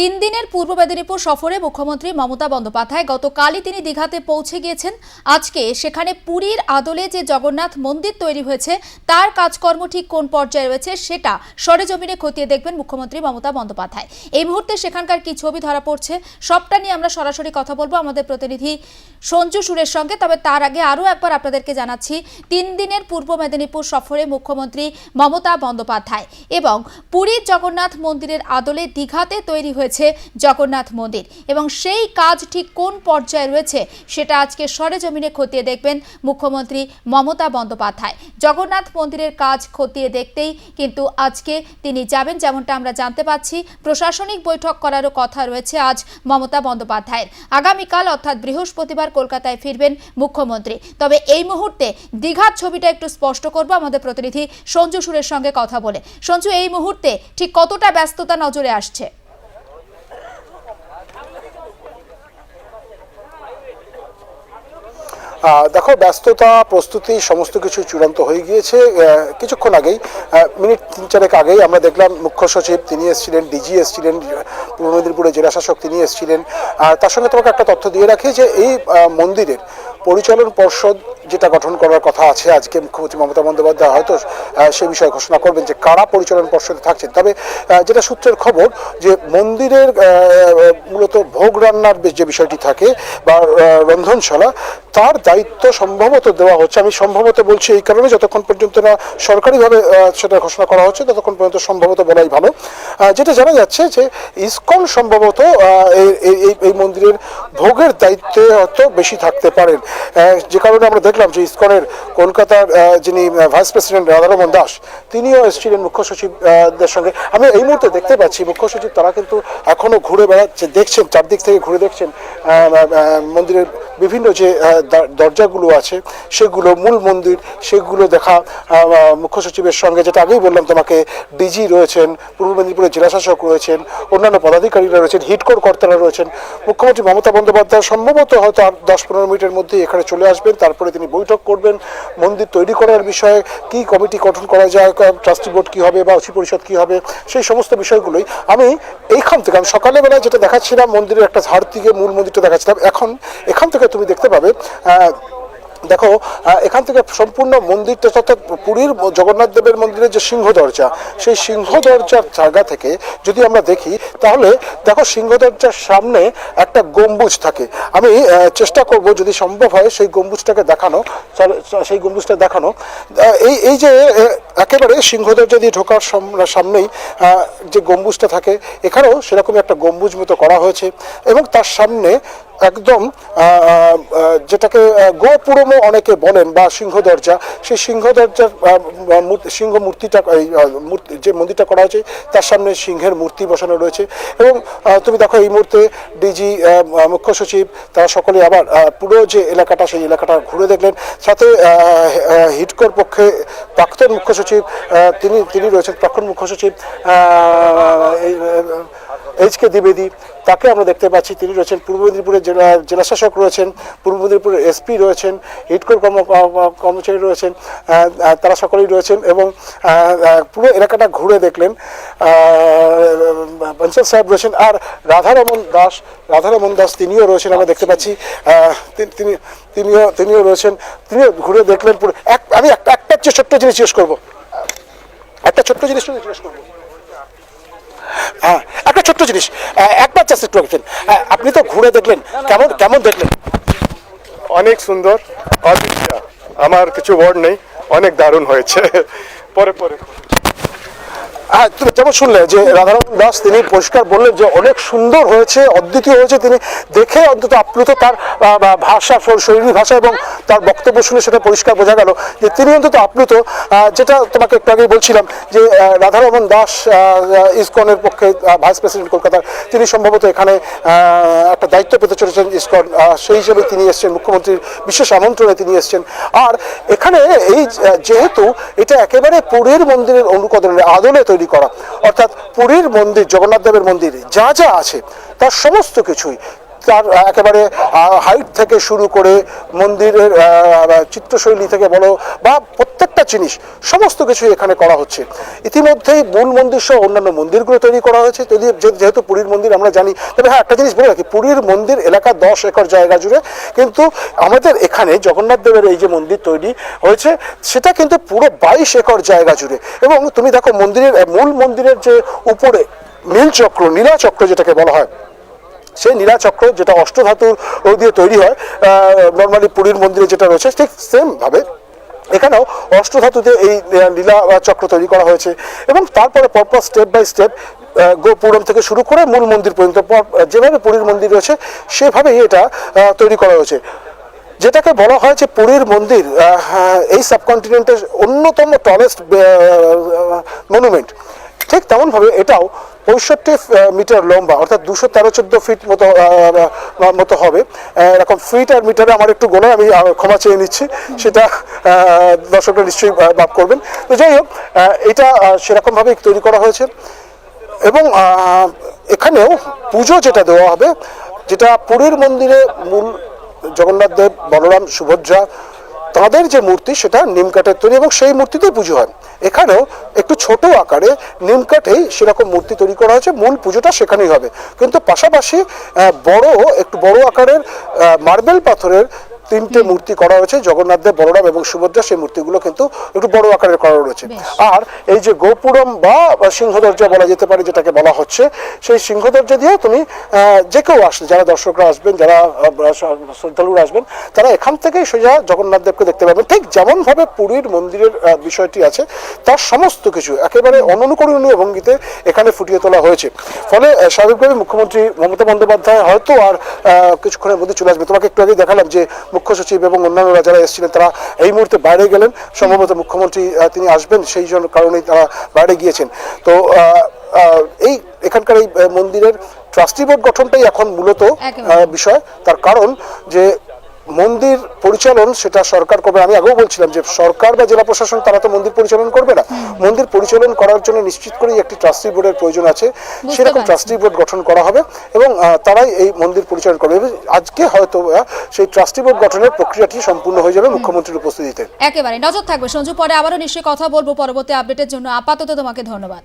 তিন দিনের পূর্ব মেদিনীপুর সফরে মুখ্যমন্ত্রী মমতা বন্দ্যোপাধ্যায় গতকালই তিনি দীঘাতে পৌঁছে গিয়েছেন। আজকে সেখানে পুরীর আদলে যে জগন্নাথ মন্দির তৈরি হয়েছে, তার কাজকর্ম ঠিক কোন পর্যায়ে রয়েছে সেটা সরেজমিনে খতিয়ে দেখবেন মুখ্যমন্ত্রী মমতা বন্দ্যোপাধ্যায়। এই মুহূর্তে সেখানকার কি ছবি ধরা পড়ছে সবটা নিয়ে আমরা সরাসরি কথা বলব আমাদের প্রতিনিধি সঞ্জু সুরের সঙ্গে। তবে তার আগে আরও একবার আপনাদেরকে জানাচ্ছি, তিন দিনের পূর্ব মেদিনীপুর সফরে মুখ্যমন্ত্রী মমতা বন্দ্যোপাধ্যায় এবং পুরীর জগন্নাথ মন্দিরের আদলে দীঘাতে তৈরি হয়েছে জগন্নাথ মন্দির। এবং সেই কাজ ঠিক কোন পর্যায়ে রয়েছে সেটা আজকে সরেজমিনে খতিয়ে দেখবেন মুখ্যমন্ত্রী মমতা বন্দ্যোপাধ্যায়। জগন্নাথ মন্দিরের কাজ খতিয়ে দেখতেই কিন্তু আজকে তিনি যাবেন যেমনটা আমরা জানতে পাচ্ছি। প্রশাসনিক বৈঠক করারও কথা রয়েছে আজ মমতা বন্দ্যোপাধ্যায়ের। আগামীকাল অর্থাৎ বৃহস্পতিবার কলকাতায় ফিরবেন মুখ্যমন্ত্রী। তবে এই মুহূর্তে দীঘার ছবিটা একটু স্পষ্ট করব আমাদের প্রতিনিধি সঞ্জু সুরের সঙ্গে কথা বলে। সঞ্জু, এই মুহূর্তে ঠিক কতটা ব্যস্ততা নজরে আসছে? দেখো, ব্যস্ততা, প্রস্তুতি, সমস্ত কিছু চূড়ান্ত হয়ে গিয়েছে। কিছুক্ষণ আগেই মিনিট তিন চারেক আগেই আমরা দেখলাম মুখ্য সচিব, তিনি এসেছিলেন, ডিজি এসেছিলেন, পূর্ব মেদিনীপুরের জেলাশাসক তিনি এসেছিলেন। তার সঙ্গে তোমাকে একটা তথ্য দিয়ে রাখি যে এই মন্দিরের পরিচালন পর্ষদ যেটা গঠন করার কথা আছে, আজকে মুখ্যমন্ত্রী মমতা বন্দ্যোপাধ্যায় হয়তো সে বিষয়ে ঘোষণা করবেন যে কারা পরিচালন পর্ষদে থাকছেন। তবে যেটা সূত্রের খবর যে মন্দিরের মূলত ভোগ রান্নার যে- বিষয়টি থাকে বা রন্ধনশালা, তার দায়িত্ব সম্ভবত দেওয়া হচ্ছে। আমি সম্ভবত বলছি এই কারণে যতক্ষণ পর্যন্ত না সরকারিভাবে সেটা ঘোষণা করা হচ্ছে, ততক্ষণ পর্যন্ত সম্ভবত বলাই ভালো। যেটা জানা যাচ্ছে যে ইসকন সম্ভবত এই- মন্দিরের ভোগের দায়িত্বে হয়তো বেশি থাকতে পারেন। যে কারণে আমরা দেখলাম যে ইস্কনের কলকাতার যিনি ভাইস প্রেসিডেন্ট রাধারমন দাস, তিনিও এসেছিলেন মুখ্য সচিবদের সঙ্গে। আমি এই মুহূর্তে দেখতে পাচ্ছি মুখ্য সচিব, তারা কিন্তু এখনও ঘুরে বেড়াচ্ছে, দেখছেন, চারদিক থেকে ঘুরে দেখছেন মন্দিরের বিভিন্ন যে দরজাগুলো আছে, সেগুলো, মূল মন্দির, সেগুলো দেখা মুখ্য সচিবের সঙ্গে, যেটা আগেই বললাম তোমাকে, ডিজি রয়েছেন, পূর্ব মেদিনীপুরের জেলাশাসক রয়েছেন, অন্যান্য পদাধিকারীরা রয়েছেন হিটকোর কর্তারা রয়েছেন। মুখ্যমন্ত্রী মমতা বন্দ্যোপাধ্যায় সম্ভবত হয়তো আর দশ পনেরো মিনিটের মধ্যেই এখানে চলে আসবেন, তারপরে তিনি বৈঠক করবেন, মন্দির তৈরি করার বিষয়ে কি কমিটি গঠন করা যায় ট্রাস্টি বোর্ড কী হবে বা অচি পরিষদ কী হবে, সেই সমস্ত বিষয়গুলোই আমি এইখান থেকে, আমি সকালবেলা যেটা দেখাচ্ছিলাম, মন্দিরের একটা ধার থেকে মূল মন্দিরটা দেখাচ্ছিলাম, এখন এখান থেকে তুমি দেখতে পাবে। দেখো এখান থেকে সম্পূর্ণ মন্দিরটা অর্থাৎ পুরীর জগন্নাথ দেবের মন্দিরের যে সিংহ দরজা, সেই সিংহ দরজার জায়গা থেকে যদি আমরা দেখি, তাহলে দেখো সিংহ দরজার সামনে একটা গম্বুজ থাকে। আমি চেষ্টা করব যদি সম্ভব হয় সেই গম্বুজটাকে দেখানো। সেই গম্বুজটা দেখানো। এই এই যে একেবারে সিংহ দরজা দিয়ে ঢোকার সামনেই যে গম্বুজটা থাকে, এখানেও সেরকমই একটা গম্বুজ মতো করা হয়েছে এবং তার সামনে একদম যেটাকে আহ, গোপুরমও অনেকে বলেন বা সিংহ দরজা সেই সিংহ দরজার সিংহ মূর্তিটা এই মূর্তি- যে মন্দিরটা করা হয়েছে তার সামনে সিংহের মূর্তি বসানো রয়েছে। এবং তুমি দেখো এই মুহূর্তে ডিজি মুখ্য সচিব তারা সকলে আবার পুরো যে এলাকাটা সেই এলাকাটা ঘুরে দেখলেন। সাথে হিটকোর পক্ষে প্রাক্তন মুখ্য সচিব তিনি তিনি রয়েছেন প্রাক্তন মুখ্য সচিব এইচ কে দ্বিবেদী তাকে আমরা দেখতে পাচ্ছি। তিনি রয়েছেন পূর্ব মেদিনীপুরের জেলা, জেলাশাসক রয়েছেন, পূর্ব মেদিনীপুরের এসপি রয়েছেন, হিটকোর কর্ম কর্মচারী রয়েছেন তারা সকলেই রয়েছেন এবং পুরো এলাকাটা ঘুরে দেখলেন। পঞ্চায়েত সাহেব রয়েছেন আর রাধারমন দাস রাধারমন দাস তিনিও রয়েছেন আমরা দেখতে পাচ্ছি। তিনি তিনি- তিনিও তিনিও রয়েছেন, তিনিও ঘুরে দেখলেন পুরো। এক, আমি একটা একটা ছোট্ট জিনিস জিজ্ঞেস করব। একটা ছোট্ট জিনিস জিজ্ঞেস করব। হ্যাঁ ছোট্ট জিনিস। একবার জাস্ট একটু একজন আপনি তো ঘুরে দেখলেন। কেমন কেমন দেখলেন? অনেক সুন্দর। আমার কিছু ওয়ার্ড নেই। অনেক দারুণ হয়েছে। পরে পরে। হ্যাঁ তুমি যেমন শুনলে যে রাধারমন দাস, তিনি পরিষ্কার বললেন যে অনেক সুন্দর হয়েছে, অদ্বিতীয় হয়েছে, তিনি দেখে অন্তত আপ্লুত তার ভাষা শ- শৈলী ভাষা এবং তার বক্তব্য শুনে সেটা পরিষ্কার বোঝা গেল যে তিনি অন্তত আপ্লুত। যেটা তোমাকে একটু আগেই বলছিলাম যে রাধারমন দাস ইসকনের পক্ষে ভাইস প্রেসিডেন্ট কলকাতার, তিনি সম্ভবত এখানে একটা দায়িত্ব পেতে চলেছেন ইসকন সেই হিসেবে তিনি এসছেন, মুখ্যমন্ত্রীর বিশেষ আমন্ত্রণে তিনি এসছেন। আর এখানে এই যেহেতু এটা একেবারে পুরীর মন্দিরের অনুকরণে আদলে তৈরি করা। অর্থাৎ পুরীর মন্দির জগন্নাথ দেবের মন্দির যা যা আছে তার সমস্ত কিছুই তার একেবারে হাইট থেকে শুরু করে মন্দিরের চিত্রশৈলী থেকে বলো বা প্রত্যেকটা জিনিস, সমস্ত কিছু এখানে করা হচ্ছে। ইতিমধ্যেই মূল মন্দির সহ অন্যান্য মন্দিরগুলো তৈরি করা হয়েছে। তৈরি যেহেতু পুরীর মন্দির আমরা জানি, তবে হ্যাঁ একটা জিনিস বলে রাখি, পুরীর মন্দির এলাকা দশ একর জায়গা জুড়ে, কিন্তু আমাদের এখানে জগন্নাথ দেবের এই যে মন্দির তৈরি হয়েছে, সেটা কিন্তু পুরো বাইশ একর জায়গা জুড়ে। এবং তুমি দেখো মন্দিরের, মূল মন্দিরের যে উপরে নীল চক্র, নীলা চক্র যেটাকে বলা হয় সেই নীলাচক্র যেটা অষ্টধাতুর দিয়ে তৈরি হয় নর্মালি পুরীর মন্দিরে যেটা রয়েছে ঠিক সেম ভাবে এখানেও অষ্টধাতুতে এই লীলা চক্র তৈরি করা হয়েছে এবং তারপরে পরপর স্টেপ বাই স্টেপ গোপুরম থেকে শুরু করে মূল মন্দির পর্যন্ত যেভাবে পুরীর মন্দির রয়েছে সেভাবেই এটা তৈরি করা হয়েছে। যেটাকে বলা হয় যে পুরীর মন্দির আহ, এই সাবকন্টিনেন্টের অন্যতম টলেস্ট মনুমেন্ট ঠিক তেমনভাবে এটাও পঁয়ষট্টি মিটার লম্বা, অর্থাৎ দুশো তেরো, চোদ্দ ফিট মতো মতো হবে। এরকম ফিট আর মিটারে আমার একটু গোনা আমি ক্ষমা চেয়ে নিচ্ছি। সেটা দর্শকরা নিশ্চয়ই মাফ করবেন। তো যাই হোক এটা সেরকমভাবেই তৈরি করা হয়েছে। এবং এখানেও পুজো যেটা দেওয়া হবে, যেটা পুরীর মন্দিরে মূল জগন্নাথ দেব, বলরাম, সুভদ্রা তাদের যে মূর্তি সেটা নিমকাঠের তৈরি এবং সেই মূর্তিতে পুজো হয়। এখানেও একটু ছোট আকারে নিমকাঠেই সেরকম মূর্তি তৈরি করা হয়েছে, মূল পুজোটা সেখানেই হবে। কিন্তু পাশাপাশি বড়, একটু বড় আকারের মার্বেল পাথরের তিনটে মূর্তি করা হয়েছে জগন্নাথ দেব বলরাম এবং সুভদ্রা সেই মূর্তিগুলো কিন্তু একটু বড় আকারের করা রয়েছে। আর এই যে গোপুরম বা সিংহদরজা বলা যেতে পারে যেটাকে বলা হচ্ছে সেই সিংহদরজা দিয়ে তুমি যে কেউ আসলে যারা দর্শকরা আসবেন যারা শ্রদ্ধালুরা আসবেন তারা এখান থেকেই সোজা জগন্নাথ দেবকে দেখতে পাবেন। ঠিক যেমনভাবে পুরীর মন্দিরের বিষয়টি আছে তার সমস্ত কিছু একেবারে অননুকরণীয় ভঙ্গিতে এখানে ফুটিয়ে তোলা হয়েছে। ফলে স্বাভাবিকভাবে মুখ্যমন্ত্রী মমতা বন্দ্যোপাধ্যায় হয়তো আর আহ, কিছুক্ষণের মধ্যে চলে আসবে। তোমাকে একটু আগে দেখালাম যে মুখ্য সচিব এবং অন্যান্যরা যারা এসেছিলেন তারা এই মুহূর্তে বাইরে গেলেন। সম্ভবত মুখ্যমন্ত্রী তিনি আসবেন সেই জন্য কারণেই তারা বাইরে গিয়েছেন। তো আহ, আহ, এই এখানকার এই মন্দিরের ট্রাস্টি বোর্ড গঠনটাই এখন মূলত বিষয়। তার কারণ যে মন্দির পরিচালন সেটা সরকার করবে। আমি আগেও বলছিলাম যে সরকার বা জেলা প্রশাসন তারা তো মন্দির পরিচালন করবে না। মন্দির পরিচালন করার জন্য নিশ্চিত করেই একটি ট্রাস্টি বোর্ডের প্রয়োজন আছে। সেরকম। ট্রাস্টি বোর্ড গঠন করা হবে এবং তারাই এই মন্দির পরিচালনা করবে। আজকে হয়তো সেই ট্রাস্টি বোর্ড গঠনের প্রক্রিয়াটি সম্পূর্ণ হয়ে যাবে মুখ্যমন্ত্রীর উপস্থিতিতে। একেবারে। নজর থাকবে সঞ্জু পরে আবারও নিশ্চয়ই কথা বলব পরবর্তী আপডেটের জন্য। আপাতত তোমাকে ধন্যবাদ।